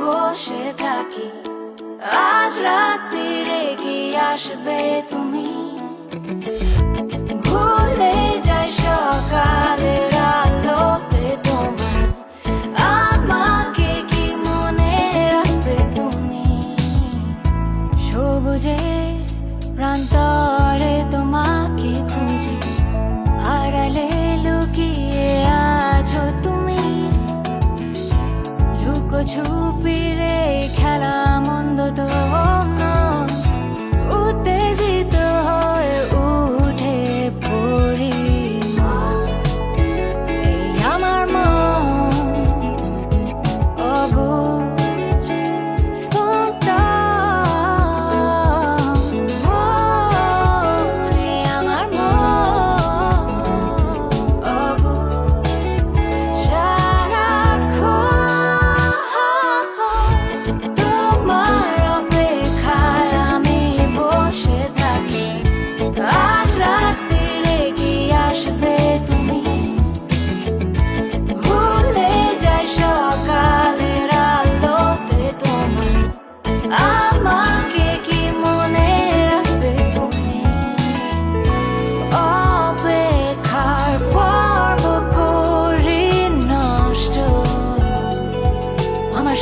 বসে থাকি। আজ রাত্রিরে কি আসবে তুমি।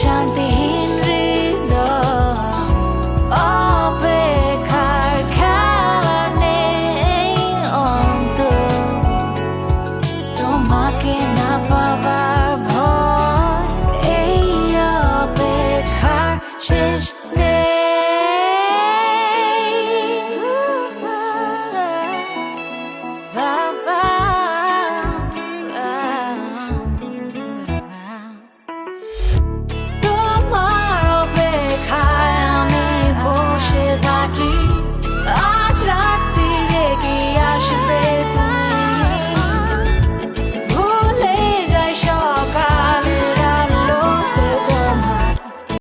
शान्तिः